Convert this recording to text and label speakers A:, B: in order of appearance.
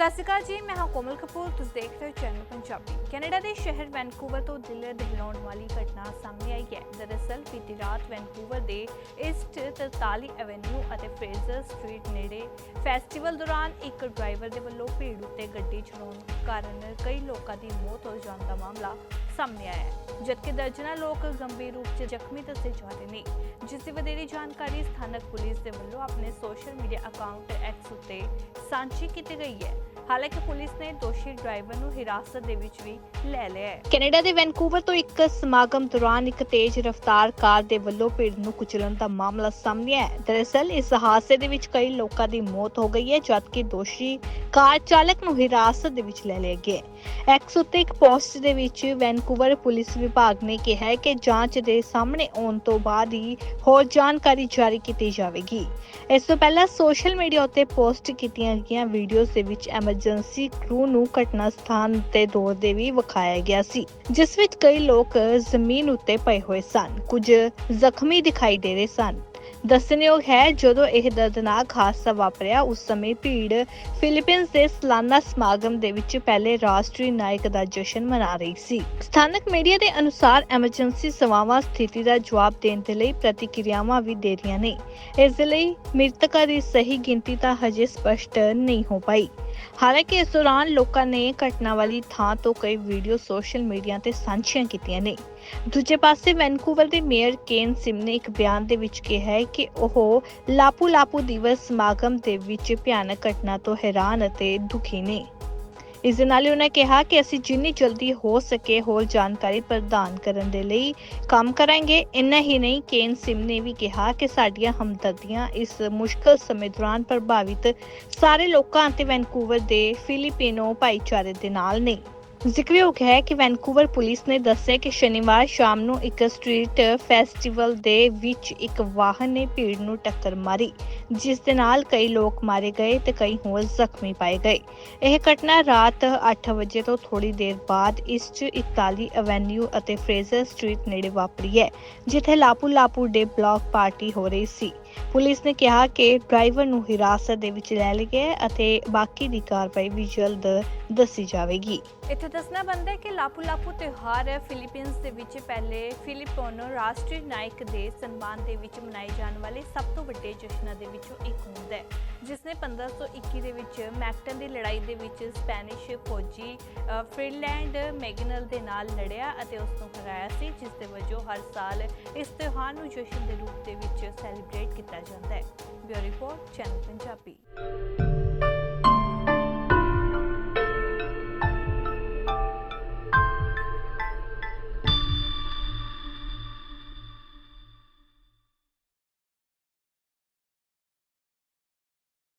A: ਸਤਿ ਸ਼੍ਰੀ ਅਕਾਲ ਜੀ, ਮੈਂ ਹਾਂ ਕੋਮਲ ਕਪੂਰ, ਤੁਸੀਂ ਦੇਖ ਰਹੇ ਹੋ ਚੈਨਲ ਪੰਜਾਬੀ। ਕੈਨੇਡਾ ਦੇ ਸ਼ਹਿਰ ਵੈਨਕੂਵਰ ਤੋਂ ਦਿਲ ਦਹਿਲਾਉਣ ਵਾਲੀ ਘਟਨਾ ਸਾਹਮਣੇ ਆਈ ਹੈ। ਦਰਅਸਲ, ਬੀਤੀ ਰਾਤ ਵੈਨਕੂਵਰ ਦੇ ਈਸਟ 43 ਐਵੇਨਿਊ ਅਤੇ ਫਰੇਜ਼ਰ ਸਟਰੀਟ ਨੇੜੇ ਫੈਸਟੀਵਲ ਦੌਰਾਨ ਇੱਕ ਡਰਾਈਵਰ ਦੇ ਵੱਲੋਂ ਭੀੜ ਉੱਤੇ ਗੱਡੀ ਚਲਾਉਣ ਕਾਰਨ ਕਈ ਲੋਕਾਂ ਦੀ ਮੌਤ ਹੋ ਜਾਣ ਦਾ ਮਾਮਲਾ ਸਾਹਮਣੇ ਆਇਆ ਹੈ। ਜਦਕਿ ਦਰਜਨਾਂ ਲੋਕ ਗੰਭੀਰ ਰੂਪ 'ਚ ਜ਼ਖਮੀ ਦੱਸੇ ਜਾ ਰਹੇ ਨੇ, ਜਿਸ ਦੀ ਵਧੇਰੀ ਜਾਣਕਾਰੀ ਸਥਾਨਕ ਪੁਲਿਸ ਦੇ ਵੱਲੋਂ ਆਪਣੇ ਸੋਸ਼ਲ ਮੀਡੀਆ ਅਕਾਊਂਟ ਐਕਸ ਉੱਤੇ ਸਾਂਝੀ ਕੀਤੀ ਗਈ ਹੈ। ਹਾਲਾਂਕਿ ਪੁਲਿਸ ਨੇ ਦੋਸ਼ੀ ਡਰਾਈਵਰ ਨੂੰ ਹਿਰਾਸਤ ਦੇ ਵਿੱਚ ਵੀ ਲੈ ਲਿਆ ਹੈ। ਕੈਨੇਡਾ ਦੇ ਵੈਨਕੂਵਰ ਤੋਂ ਇੱਕ ਸਮਾਗਮ ਦੌਰਾਨ ਇੱਕ ਤੇਜ਼ ਰਫ਼ਤਾਰ ਕਾਰ ਦੇ ਵੱਲੋਂ ਭੀੜ ਨੂੰ ਕੁਚਲਣ ਦਾ ਮਾਮਲਾ ਸਾਹਮਣੇ ਆਇਆ ਹੈ। ਦਰਅਸਲ, ਇਸ ਹਾਦਸੇ ਦੇ ਵਿੱਚ ਕਈ ਲੋਕਾਂ ਦੀ ਮੌਤ ਹੋ ਗਈ ਹੈ, ਜਦਕਿ ਦੋਸ਼ੀ ਕਾਰ ਚਾਲਕ ਨੂੰ ਹਿਰਾਸਤ ਦੇ ਵਿੱਚ ਲੈ ਲਿਆ ਗਿਆ ਹੈ। ਐਕਸ ਉੱਤੇ ਇੱਕ ਪੋਸਟ ਦੇ ਵਿੱਚ ਵੈਨਕੂਵਰ ਪੁਲਿਸ ਵਿਭਾਗ ਨੇ ਕਿਹਾ ਹੈ ਕਿ ਜਾਂਚ ਦੇ ਸਾਹਮਣੇ ਆਉਣ ਤੋਂ ਬਾਅਦ ਹੀ ਹੋਰ ਜਾਣਕਾਰੀ ਜਾਰੀ ਕੀਤੀ ਜਾਵੇਗੀ। ਇਸ ਤੋਂ ਪਹਿਲਾਂ ਸੋਸ਼ਲ ਮੀਡੀਆ ਉੱਤੇ ਪੋਸਟ ਕੀਤੀਆਂ ਗਈਆਂ ਵੀਡੀਓਜ਼ ਦੇ ਵਿੱਚ ਐਮਰਜੈਂਸੀ ਕਰੂ ਨੂੰ ਘਟਨਾ ਸਥਾਨ ਉੱਤੇ ਦੌੜਦੇ ਵੀ ਵਿਖਾਇਆ ਗਿਆ ਸੀ, ਜਿਸ ਵਿੱਚ ਕਈ ਲੋਕ ਜ਼ਮੀਨ ਉੱਤੇ ਪਏ ਹੋਏ ਸਨ। ਕੁਝ ਜ਼ਖਮੀ ਦਿਖਾਈ ਦੇ ਰਹੇ ਸਨ। ਦੱਸਣਯੋਗ ਹੈ, ਜਦੋਂ ਇਹ ਦਰਦਨਾਕ ਹਾਦਸਾ ਵਾਪਰਿਆ, ਉਸ ਸਮੇਂ ਭੀੜ ਫਿਲੀਪੀਨਜ਼ ਦੇ ਸਾਲਾਨਾ ਸਮਾਗਮ ਦੇ ਵਿੱਚ ਪਹਿਲੇ ਰਾਸ਼ਟਰੀ ਨਾਇਕ ਦਾ ਜਸ਼ਨ ਮਨਾ ਰਹੀ ਸੀ। ਸਥਾਨਕ ਮੀਡੀਆ ਦੇ ਅਨੁਸਾਰ ਐਮਰਜੈਂਸੀ ਸੇਵਾਵਾਂ ਸਥਿਤੀ ਦਾ ਜਵਾਬ ਦੇਣ ਦੇ ਲਈ ਪ੍ਰਤੀਕਿਰਿਆਵਾਂ ਵੀ ਦੇ ਰਹੀਆਂ ਨੇ। ਇਸ ਲਈ ਮ੍ਰਿਤਕਾਂ ਦੀ ਸਹੀ ਗਿਣਤੀ ਤਾਂ ਹਜੇ ਸਪਸ਼ਟ ਨਹੀਂ ਹੋ ਪਾਈ। ਹਾਲਾਂਕਿ ਇਸ ਦੌਰਾਨ ਲੋਕਾਂ ਨੇ ਘਟਨਾ ਵਾਲੀ ਥਾਂ ਤੋਂ ਕਈ ਵੀਡੀਓ ਸੋਸ਼ਲ ਮੀਡੀਆ ਤੇ ਸਾਂਝੀਆਂ ਕੀਤੀਆਂ ਨੇ। ਦੂਜੇ ਪਾਸੇ ਵੈਨਕੂਵਰ ਦੇ ਮੇਅਰ ਕੇਨ ਸਿਮ ਨੇ ਇੱਕ ਬਿਆਨ ਦੇ ਵਿੱਚ ਕਿਹਾ ਹੈ ਕਿ ਉਹ ਲਾਪੂ ਲਾਪੂ ਦਿਵਸ ਸਮਾਗਮ ਦੇ ਵਿੱਚ ਭਿਆਨਕ ਘਟਨਾ ਤੋਂ ਹੈਰਾਨ ਅਤੇ ਦੁਖੀ ਨੇ। ਇਸ ਦੇ ਨਾਲ ਹੀ ਉਹਨਾਂ ਕਿਹਾ ਕਿ ਅਸੀਂ ਜਿੰਨੀ ਜਲਦੀ ਹੋ ਸਕੇ ਹੋਰ ਜਾਣਕਾਰੀ ਪ੍ਰਦਾਨ ਕਰਨ ਦੇ ਲਈ ਕੰਮ ਕਰਾਂਗੇ। ਇੰਨਾ ਹੀ ਨਹੀਂ, ਕੇਨ ਸਿਮ ਨੇ ਵੀ ਕਿਹਾ ਕਿ ਸਾਡੀਆਂ ਹਮਦਰਦੀਆਂ ਇਸ ਮੁਸ਼ਕਲ ਸਮੇਂ ਦੌਰਾਨ ਪ੍ਰਭਾਵਿਤ ਸਾਰੇ ਲੋਕਾਂ ਅਤੇ ਵੈਨਕੂਵਰ ਦੇ ਫਿਲੀਪੀਨੋ ਭਾਈਚਾਰੇ ਦੇ ਨਾਲ ਨੇ। ਜ਼ਿਕਰਯੋਗ ਹੈ ਕਿ ਵੈਨਕੂਵਰ ਪੁਲਿਸ ਨੇ ਦੱਸਿਆ ਕਿ ਸ਼ਨੀਵਾਰ ਸ਼ਾਮ ਨੂੰ ਇੱਕ ਸਟਰੀਟ ਫੈਸਟੀਵਲ ਦੇ ਵਿੱਚ ਇੱਕ ਵਾਹਨ ਨੇ ਭੀੜ ਨੂੰ ਟੱਕਰ ਮਾਰੀ, ਜਿਸ ਦੇ ਨਾਲ ਕਈ ਲੋਕ ਮਾਰੇ ਗਏ ਤੇ ਕਈ ਹੋਰ ਜ਼ਖਮੀ ਪਾਏ ਗਏ। ਇਹ ਘਟਨਾ ਰਾਤ 8 ਵਜੇ ਤੋਂ ਥੋੜੀ ਦੇਰ ਬਾਅਦ ਇਸਟ 41 ਐਵੇਨਿਊ ਅਤੇ ਫਰੇਜ਼ਰ ਸਟਰੀਟ ਨੇੜੇ ਵਾਪਰੀ ਹੈ, ਜਿੱਥੇ ਲਾਪੂ ਲਾਪੂ ਡੇ ਬਲਾਕ ਪਾਰਟੀ ਹੋ ਰਹੀ ਸੀ। ਪੁਲਿਸ ਨੇ ਕਿਹਾ ਕਿ ਡਰਾਈਵਰ ਨੂੰ ਹਿਰਾਸਤ ਦੇ ਵਿੱਚ ਲੈ ਲਿਆ ਗਿਆ ਹੈ ਅਤੇ ਬਾਕੀ ਦੀ ਕਾਰਵਾਈ ਵੀ ਜਲਦ ਦੱਸੀ ਜਾਵੇਗੀ। ਇੱਥੇ ਦੱਸਣਾ ਬੰਦਾ ਹੈ ਕਿ ਲਾਪੂ ਲਾਪੂ ਤਿਉਹਾਰ ਫਿਲੀਪੀਨਸ ਦੇ ਵਿੱਚ ਪਹਿਲੇ ਫਿਲੀਪੋਨੋ ਰਾਸ਼ਟਰੀ ਨਾਇਕ ਦੇ ਸਨਮਾਨ ਦੇ ਵਿੱਚ ਮਨਾਏ ਜਾਣ ਵਾਲੇ ਸਭ ਤੋਂ ਵੱਡੇ ਜਸ਼ਨਾਂ ਦੇ ਵਿੱਚੋਂ ਇੱਕ ਹੁੰਦਾ ਹੈ ਜਿਸ ਨੇ 1521 ਦੇ ਵਿੱਚ ਮੈਕਟਨ ਦੀ ਲੜਾਈ ਦੇ ਵਿੱਚ ਸਪੈਨਿਸ਼ ਫੌਜੀ ਅ, ਫ੍ਰੀਲੈਂਡ ਮੈਗਨਲ ਦੇ ਨਾਲ ਲੜਿਆ ਅਤੇ ਉਸ ਨੂੰ ਹਰਾਇਆ ਸੀ ਜਿਸ ਦੇ ਵਜੋਂ ਹਰ ਸਾਲ ਇਸ ਤਿਉਹਾਰ ਨੂੰ ਜਸ਼ਨ ਦੇ ਰੂਪ ਦੇ ਵਿੱਚ ਸੈਲੀਬ੍ਰੇਟ ਕੀਤਾ ਜਾਂਦਾ ਹੈ। Bureau report channel Punjabi.